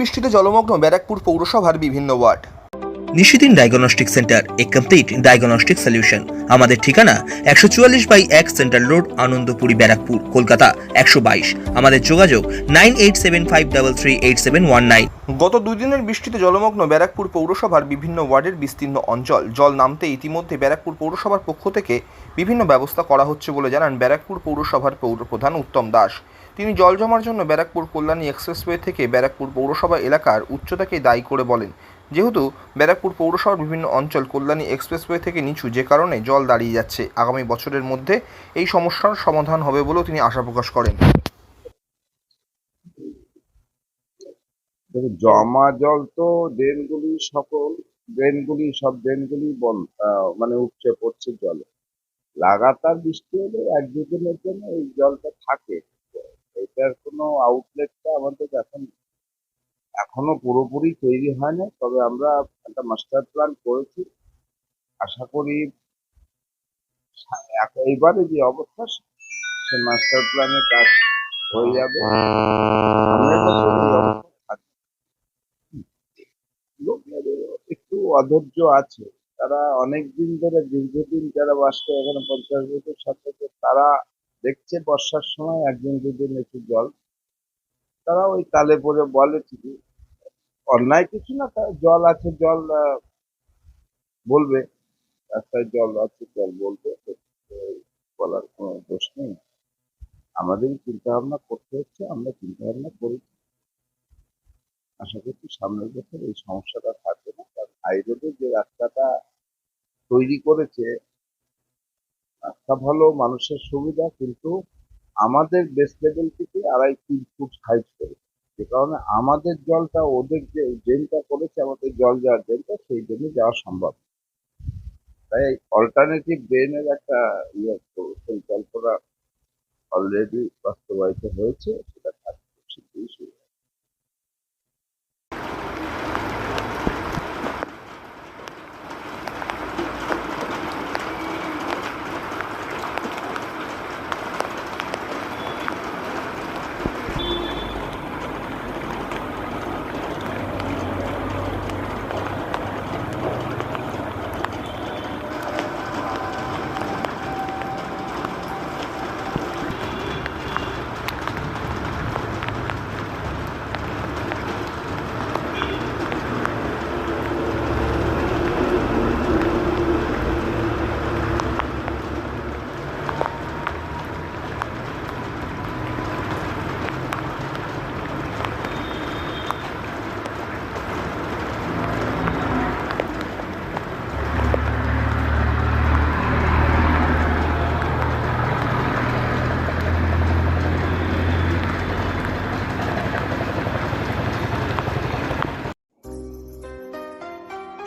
বৃষ্টিতে জলমগ্ন ব্যারাকপুর পৌরসভার বিভিন্ন ward. Nishidin diagnostic centre a complete diagnostic solution. আমাদের ঠিকানা একশো চুয়াল্লিশ বাই এক সেন্টার রোড, আনন্দপুরি ব্যারাকপুর, কলকাতা, একশো বাইশ। আমাদের যোগাযোগ nine eight seven five double three eight seven one nine. গত দুই দিনের বৃষ্টিতে জলমগ্ন ব্যারাকপুর পৌরসভার বিভিন্ন ওয়ার্ডের বিস্তীর্ণ অঞ্চল। জল নামতে ইতিমধ্যে ব্যারাকপুর পৌরসভার পক্ষ থেকে বিভিন্ন ব্যবস্থা করা হচ্ছে বলে জানান ব্যারাকপুর পৌরসভার পৌর প্রধান উত্তম দাস। তিনি জল জমার জন্য ব্যারাকপুর কল্যাণী এক্সপ্রেসওয়ে থেকে ব্যারাকপুর পৌরসভা এলাকার উচ্চতাকে দায়ী করে বলেন। যেহেতু ব্যারাকপুর পৌরসভার বিভিন্ন অঞ্চল কল্যাণী এক্সপ্রেসওয়ে থেকে নিচু, যে কারণে জল দাঁড়িয়ে যাচ্ছে। আগামী বছরের মধ্যে এই সমস্যার সমাধান হবে বলেও তিনি আশা প্রকাশ করেন। দেখুন জমা জল তো ড্রেনগুলি সকল, ড্রেনগুলি, সব ড্রেনগুলি মানে উপচে পড়ছে জলে। লাগাতার বৃষ্টি হলে এক দুদিনের জন্য এই জলটা থাকে। এটার কোনো আউটলেটটা আমাদের এখন, এখনও পুরোপুরি তৈরি হয় না। তবে আমরা একটা মাস্টার প্ল্যান করেছি। আশা করি এইবারে যে অবস্থা, সে মাস্টার প্ল্যানের কাজ হয়ে যাবে সামনের বছর এই অবস্থা থাকবে লোকের একটু অধৈর্য আছে। তারা অনেক দিন ধরে, দীর্ঘদিন যারা বাস করে এখানে পঞ্চাশ বছর, ষাট বছর, তারা দেখছে বর্ষার সময় একদিন দুদিন একটু জল। তারা ওই তালে পরে বলে ঠিকই। অন্যায় কিছু না জল আছে, জল বলবে। রাস্তায় জল আছে, জল বলবে। বলার কোনো দোষ নেই। আমাদের চিন্তা ভাবনা করতে হচ্ছে, আমরা চিন্তা ভাবনা করি। আশা করছি সামনের বছর এই সমস্যাটা থাকবে না কারণ হাই রোডে যে রাস্তাটা তৈরি করেছে, রাস্তা ভালো, মানুষের সুবিধা, কিন্তু আমাদের বেস লেভেল থেকে আড়াই, তিন ফুট হাইট করে যে কারণে আমাদের জলটা, ওদের যে ড্রেনটা করেছে, আমাদের জল যাওয়ার ড্রেনটা, সেই ড্রেনে যাওয়া সম্ভব। তাই অল্টারনেটিভ ড্রেনের একটা ইয়ে পরিকল্পনা অলরেডি বাস্তবায়িত হয়েছে, সেটা করছে খুবই শুরু